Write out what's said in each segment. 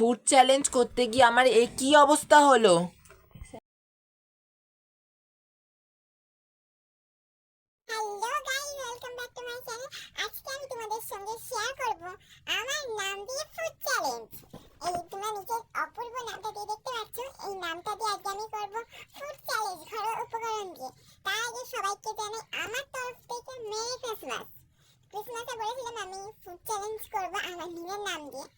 Food challenge করতে গিয়ে আমার এ কি অবস্থা হলো? তোমাদের সঙ্গে আমার চ্যালেঞ্জ নামটা নামটা চ্যালেঞ্জ আমার ক্রিসমাসে বলেছিলাম আমি ফুড চ্যালেঞ্জ করব আমার নিজের নাম দিয়ে।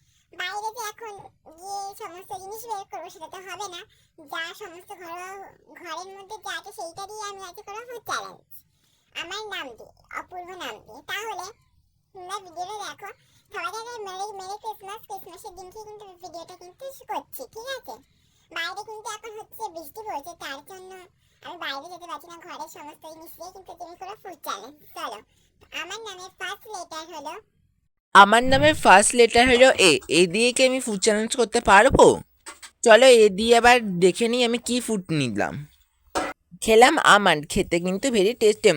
বাইরে যে এখন যে সমস্ত জিনিস বের করব, সেটা তো হবে না। যা সমস্ত ঘরোয়া ঘরের মধ্যে যা আছে সেইটা দিয়ে আমি আজকে করব ফুড চ্যালেঞ্জ আমার নাম দিয়ে, অপূর্ব নাম দিয়ে। তাহলে তোমরা ভিডিওটা দেখো। সবাই আগে মেরি মেরি ক্রিসমাস, ক্রিসমাসের দিনকে কিন্তু ভিডিওটা কিন্তু করছি, ঠিক আছে? বাইরে কিন্তু এখন হচ্ছে বৃষ্টি পড়ছে, তার জন্য আমি বাইরে যেতে পারছি না। ঘরের সমস্ত জিনিস দিয়ে কিন্তু তুমি করে ফুড চ্যালেঞ্জ চলো, আমার নামে ফার্স্ট লেটার হলো আমার নামের ফার্স্ট লেটার হলো এ এ দিয়ে কি আমি ফুড চ্যালেঞ্জ করতে পারব? চলো এ দিয়ে আবার দেখে নিই আমি কি ফুড নিলাম। খেলাম আমন্ড খেতে কিন্তু ভেরি টেস্টি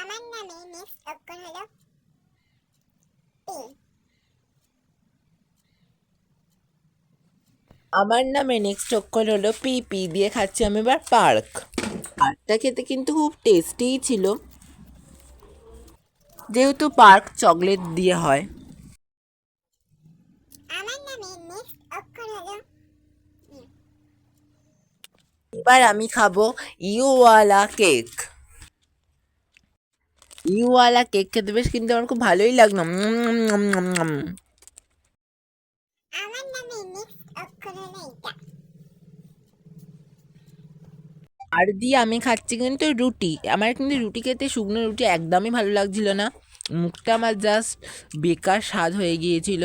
আমার নামে নেক্সট অক্ষর হলো আমার নামে নেক্সট অক্ষর হলো পি পি দিয়ে খাচ্ছি আমি এবার পার্ক। পার্কটা খেতে কিন্তু খুব টেস্টিই ছিল। যেহেতু পার্ক চকলেট দিয়ে হয়। এবার আমি খাব ইউওয়ালা কেক। ইউওয়ালা কেক খেতে বেশ কিন্তু আমার খুব ভালোই লাগল। আমার নামে নেক্সট অক্ষর হলো এটা। আর দিয়ে আমি খাচ্ছি কিন্তু রুটি। আমার কিন্তু রুটি খেতে শুকনো রুটি একদমই ভালো লাগছিল না। মুখটা আমার জাস্ট বেকার স্বাদ হয়ে গিয়েছিল।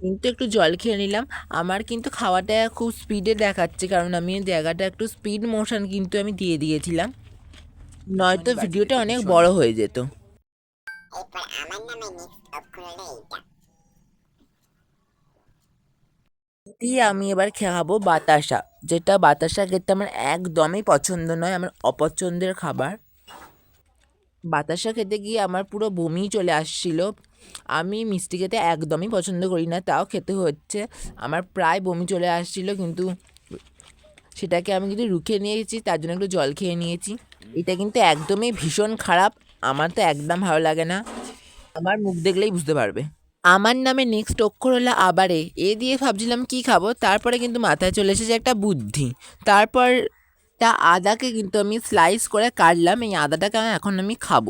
কিন্তু একটু জল খেয়ে নিলাম। আমার কিন্তু খাওয়াটা খুব স্পিডে দেখাচ্ছে কারণ আমি জায়গাটা একটু স্পিড মোশন কিন্তু আমি দিয়ে দিয়েছিলাম। নয়তো ভিডিওটা অনেক বড় হয়ে যেত। এরপর আমার নামে নেক্সট হলো এইটা দিয়ে আমি এবার খাব বাতাসা। যেটা বাতাসা খেতে আমার একদমই পছন্দ নয়, আমার অপছন্দের খাবার। বাতাসা খেতে গিয়ে আমার পুরো বমি চলে আসছিল। আমি মিষ্টি খেতে একদমই পছন্দ করি না, তাও খেতে হচ্ছে। আমার প্রায় বমি চলে আসছিল, কিন্তু সেটাকে আমি কিন্তু রুখে নিয়েছি, তার জন্য একটু জল খেয়ে নিয়েছি। এটা কিন্তু একদমই ভীষণ খারাপ, আমার তো একদম ভালো লাগে না। আমার মুখ দেখলেই বুঝতে পারবে। আমার নামে নেক্সট অক্ষর হলো আবারে, এ দিয়ে ভাবছিলাম কি খাব, তারপরে কিন্তু মাথায় চলে এসেছে একটা বুদ্ধি। তারপর তা আদাকে কিন্তু আমি স্লাইস করে কাটলাম, এই আদাটাকে এখন আমি খাব।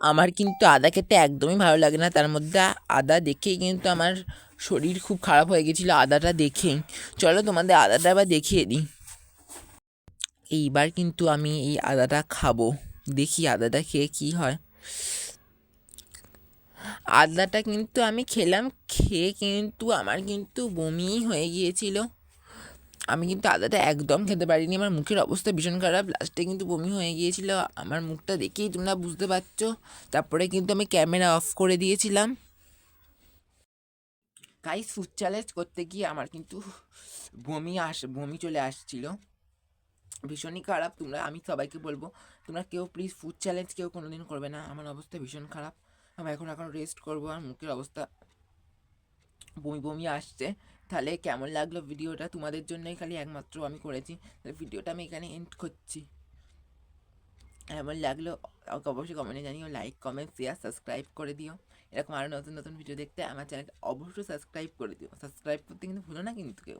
আমার কিন্তু আদা খেতে একদমই ভালো লাগে না, তার মধ্যে আদা দেখেই কিন্তু আমার শরীর খুব খারাপ হয়ে গেছিল আদাটা দেখেই। চলো তোমাদের আদাটা আবার দেখিয়ে দিই। এইবার কিন্তু আমি এই আদাটা খাব, দেখি আদাটা খেয়ে কী হয়। আদাটা কিন্তু আমি খেলাম, খেয়ে কিন্তু আমার কিন্তু বমি হয়ে গিয়েছিল। আমি কিন্তু আদাটা একদম খেতে পারিনি, আমার মুখের অবস্থা ভীষণ খারাপ। লাস্টে কিন্তু বমি হয়ে গিয়েছিল, আমার মুখটা দেখেই তোমরা বুঝতে পারছ। তারপরে কিন্তু আমি ক্যামেরা অফ করে দিয়েছিলাম। গাইস ফুড চ্যালেঞ্জ করতে গিয়ে আমার কিন্তু বমি আস, বমি চলে আসছিল। ভীষণই খারাপ, তোমরা, আমি সবাইকে বলব, তোমরা কেউ প্লিজ ফুড চ্যালেঞ্জ কেউ কোনোদিন করবে না, আমার অবস্থা ভীষণ খারাপ। আমি এখন এখন রেস্ট করব আর মুখের অবস্থা বমি বমি আসছে। তাহলে কেমন লাগল ভিডিওটা? তোমাদের জন্যই খালি একমাত্র আমি করেছি। তাহলে ভিডিওটা আমি এখানে এন্ড করছি। এমন লাগল? অবশ্যই কমেন্টে জানিও লাইক কমেন্ট শেয়ার সাবস্ক্রাইব করে দিও। এরকম আরও নতুন নতুন ভিডিও দেখতে আমার চ্যানেলটা অবশ্যই সাবস্ক্রাইব করে দিও। সাবস্ক্রাইব করতে কিন্তু ভুলো না কিন্তু কেউ।